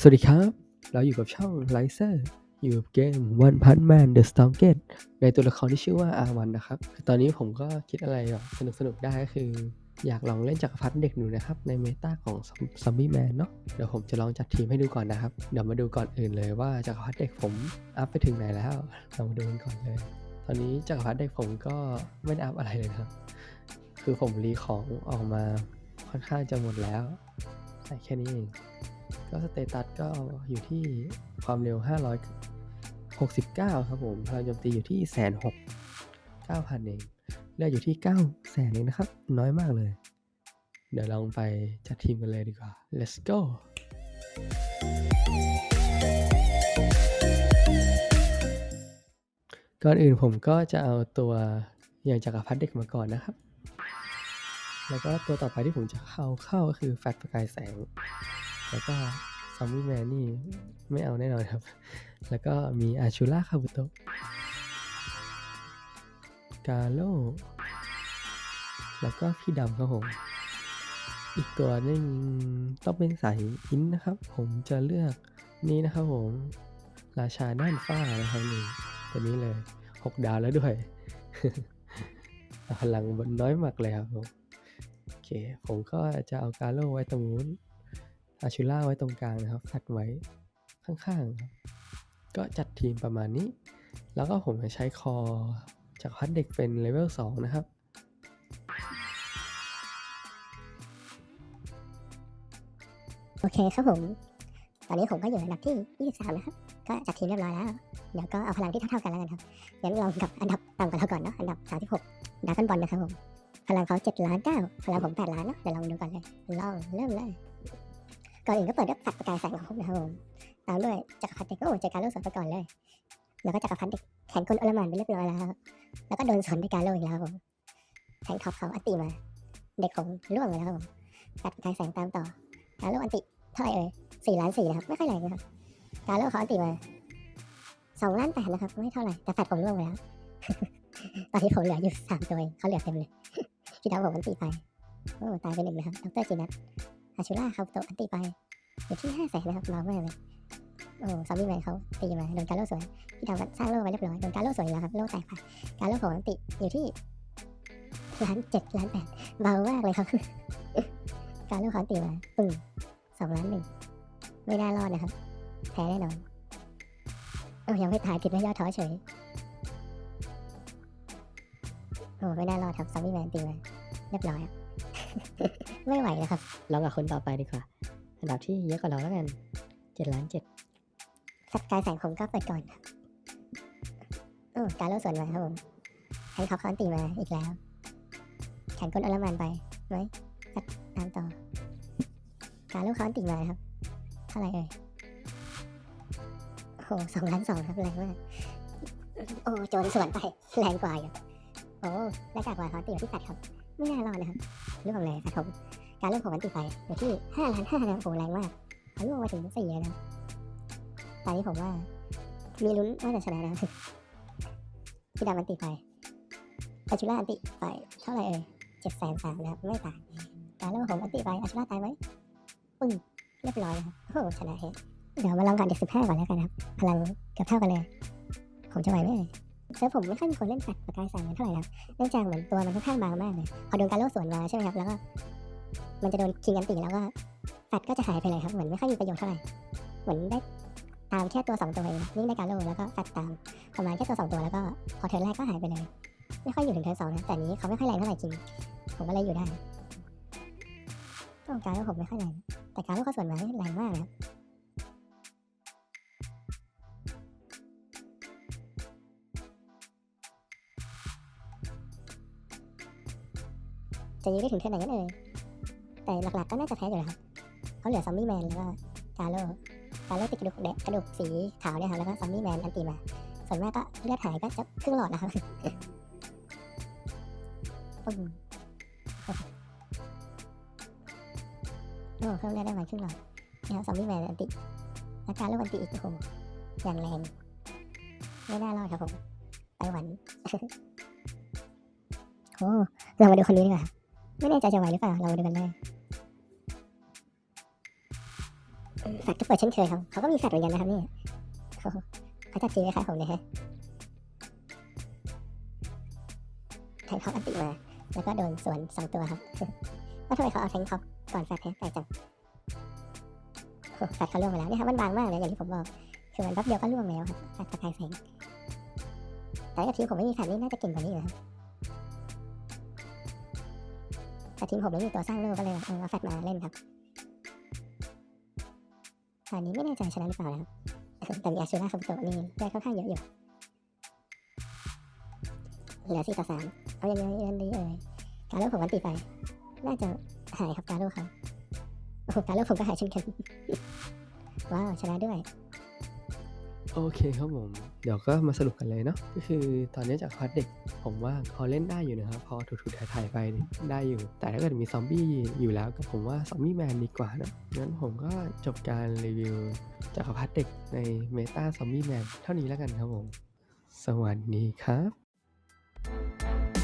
สวัสดีครับ เราอยู่กับช่อง l i เซอร์อยู่กับเกม One Punch Man The Strongest ในตัวละครที่ชื่อว่าอาวันนะครับ ตอนนี้ผมก็คิดอะไรแบบสนุกๆได้ก็คือ อยากลองเล่นจักรพรรดิเด็กหนูนะครับ ในเมตาของซอมบี้แมนเนาะเดี๋ยวผมจะลองจัดทีมให้ดูก่อนนะครับ เดี๋ยวมาดูก่อนอื่นเลยว่าจักรพรรดิเด็กผมอัพไปถึงไหนแล้วเรามาดูกันก่อนเลย ตอนนี้จักรพรรดิเด็กผมก็ไม่ได้อัพอะไรเลยครับ คือผมรีของออกมาค่อนข้างจะหมดแล้วใส่แค่นี้เองก็สเตตัส ก็อยู่ที่ความเร็ว 569 ครับผมพลังโจมตีอยู่ที่แสนหกเก้าพันเองเลือดอยู่ที่9แสนเองนะครับ น้อยมากเลย เดี๋ยวลองไปจัดทีมกันเลยดีกว่า let's go ก่อนอื่นผมก็จะเอาตัวอย่างจักรพรรดิเด็กมาก่อนนะครับ แล้วก็ตัวต่อไปที่ผมจะเข้าเข้าก็คือแฟตประกายแสง แล้วก็ ซอมบี้แมนนี่ไม่เอาแน่นอนครับ แล้วก็มีอาชูล่าคาบุโตะกาโลแล้วก็พี่ดำครับผม อีกตัวนึงต้องเป็นสายอินนะครับ ผมจะเลือกนี่นะครับผม ราชาด้านฟ้านะครับนี่ตัวนี้เลย6ดาวแล้วด้วยพลังบนน้อยมากเลยครับผม โอเค ผมก็จะเอากาโลไว้ตรงนู้น อาชูล่าไว้ตรงกลางนะครับแฟดไว้ข้างๆครับก็จัดทีมประมาณนี้ แล้วก็ผมจะใช้คอจากพัดเด็กเป็นเลเวล2นะครับ โอเคครับผม ตอนนี้ผมก็อยู่อันดับที่ 23 นะครับ ก็จัดทีมเรียบร้อยแล้ว เดี๋ยวก็เอาพลังที่เท่าๆกันแล้วกันครับ งั้นลองกับอันดับต่ำกว่าเราก่อนเนาะ อันดับ 36ดาร์คบอลนะครับผม พลังเขา7ล้าน9พลังผม 8 ล้านเนาะ เดี๋ยวลองดูก่อนเลย ลองเริ่มเลย ก่อนอื่นก็เปิดด้วยปัดประกายแสงของผมนะครับผมตามด้วยจักรพรรดิเด็กโอ้เจอการโลกสวนไปก่อนเลย แล้วก็จักรพรรดิเด็กแข่งกลอลมานไปเรียบร้อยแล้วแล้วก็โดนสวนด้วยการโลกอีกแล้วครับผมแทงท็อปเขาอัติมา เด็กผมล่วงเลยนะครับผมปัดประกายแสงตามต่อการโลกอันติเท่าไหร่เอ่ยสี่ล้านสี่นะครับไม่ค่อยแรงนะครับการเลิกเขาอันตีมาสองล้านแปดนะครับไม่เท่าไหร่แต่แฟดผมร่วงไปแล้วตอนนี้ผมเหลืออยู่สามตัวเองเขาเหลือเต็มเลยพี่ดาวผมอันตีไปโอ้ตายไปหนึ่งนะครับดรจีนัท อาชูล่าเขาโตอันตีไปอยู่ที่ห้าแสนนะครับเบามากเลยโอ้ซอมบี้แมนเขาตีมาโดนการโลสวยพี่ดาวสร้างโลไว้เรียบร้อยโดนการโลสวยแล้วครับโลแตกไปการโลผมอันติอยู่ที่ล้านเจ็ดล้านแปดเบามากเลยครับ การโลเขาอันตีมาปึ้งสองล้านหนึ่งไม่น่ารอดนะครับแพ้แน่นอนโอ้ยังไม่ตายติดไม่ยอดท้อเฉยโอ้ไม่น่ารอดครับซอมบี้แมนตีมาเรียบร้อย ไม่ไหวนะครับ ลองกับคนต่อไปดีกว่า อันดับที่เยอะกว่าเราแล้วกันเจ็ดล้านเจ็ดสัตว์กายแสงผมก็เปิดก่อนครับโอ้การโลสวนมาครับผมแฮนด์ท็อปคอนตีมาอีกแล้ว แข่งก้นอลมานไปไหมสัตว์ตามต่อ การโลคอนตีมาครับเท่าไหร่เอ่ยโอ้สองล้านสองครับแรงมาก โอ้โจรสวนไปแรงกว่าอยู่โอ้ได้กากว่าคอนตีอยู่ที่แปดครับ ไม่น่ารอดนะครับร่วงเลยแฟดผมการเริ่มของมันตีไปอยู่ที่ห้าล้านห้านะครับโอ้แรงมากเขาล่วงมาถึงสี่เลยนะตอนนี้ผมว่า มีลุ้นว่าจะชนะนะครับพี่ดำอันติไปอาชูล่าอันติไปเท่าไหร่เอ่ยเจ็ดแสนสามนะครับไม่ตายการเริ่มผมอันติไปอาชูล่าตายไหมปึ้งเรียบร้อยนะครับโอ้ชนะเฮดเดี๋ยวมาลองก่อนเด็กสิบห้าก่อนแล้วกันครับพลังเกือบเท่ากันเลย ผมจะไหวไหมเอ่ย เซิร์ฟผมไม่ค่อยมีคนเล่นแฟลชประกายแสงเท่าไหร่นะครับเนื่องจากเหมือนตัวมันค่อนข้างบางมากเลยพอโดนการโลกสวนมาใช่ไหมครับแล้วก็มันจะโดนคิงกันตีแล้วก็แฟดก็จะหายไปเลยครับเหมือนไม่ค่อยมีประโยชน์เท่าไหร่เหมือนได้ตามแค่ตัวสองตัวเองนะวิ่งได้การโลกแล้วก็แฟดตามประมาณแค่ตัวสองตัวแล้วก็พอเทิร์นแรกก็หายไปเลย ไม่ค่อยอยู่ถึงเทิร์นสองนะแต่นี้เขาไม่ค่อยแรงเท่าไหร่จริงผมก็เลยอยู่ได้ต้องการโลกผมไม่ค่อยแรงแต่การโลกเขาสวนมาแรงมากนะครับ จะยืนได้ถึงเทิร์นไหนกันเอ่ยแต่หลักๆก็น่าจะแพ้อยู่แล้วครับเขาเหลือซัมมี่แมนแล้วก็กาโลการเลือดติดกระดูกแดงกระดูกสีขาวเนี่ยครับแล้วก็ซัมมี่แมนอันตีมาส่วนมากก็เลือดหายก็จะครึ่งหลอดนะครับปึ้งโอ้เพิ่มเลือดได้มาครึ่งหลอดนี่ครับซัมมี่แมนอันติแล้วการเลือดอันติอีกโอ้โหอย่างแรงไม่น่ารอดครับผมไปหวันโอ้เรามาดูคนนี้ดีกว่า ไม่แน่ใจจะไหวหรือเปล่าเราดูกันเลยแฟกก็เปิดเช่นเคยครับเขาก็มีแฟกเหมือนกันนะครับนี่เขาจะจริงไหมครับผมเนี่ยฮะแทงท็อปอันติมา แล้วก็โดนสวนสองตัวครับว่าทำไมเขาเอาแทงท็อปก่อนแฟกแพ้แปลกจังแฟกเขาล่วงไปแล้วเนี่ยครับมันบางมากเลยอย่างที่ผมบอก คือมันแป๊บเดียวก็ล่วงแล้วครับแฟกสกายแฟงแต่ถ้าทีมผมไม่มีแฟกนี่น่าจะเก่งกว่านี้อยู่ครับ แต่ทีมผมไม่มีตัวสร้างโลกก็เลยเอาเอาแฟกมาเล่นครับตอนนี้ไม่แน่ใจชนะหรือเปล่านะครับแต่มีอาชูราคาบุโตะนี่ได้ค่อนข้างเยอะอยู่เหลือสี่ต่อสามเอายังไงยังดีเอ่ยการโลกผมวันตีไปน่าจะหายครับการโลกเขาโอ้การโลกผมก็หายเช่นกันว้าวชนะด้วย โอเคครับผม เดี๋ยวก็มาสรุปกันเลยเนาะก็คือตอนนี้จากพาร์ทเด็ก ผมว่าพอเล่นได้อยู่นะครับพอถูกๆถ่ายๆไปได้อยู่ แต่ถ้าเกิดมีซอมบี้อยู่แล้วก็ผมว่าซอมบี้แมนดีกว่านะงั้นผมก็จบการรีวิวจากรพาร์ทเด็กในเมตาซอมบี้แมนเท่านี้แล้วกันครับผม สวัสดีครับ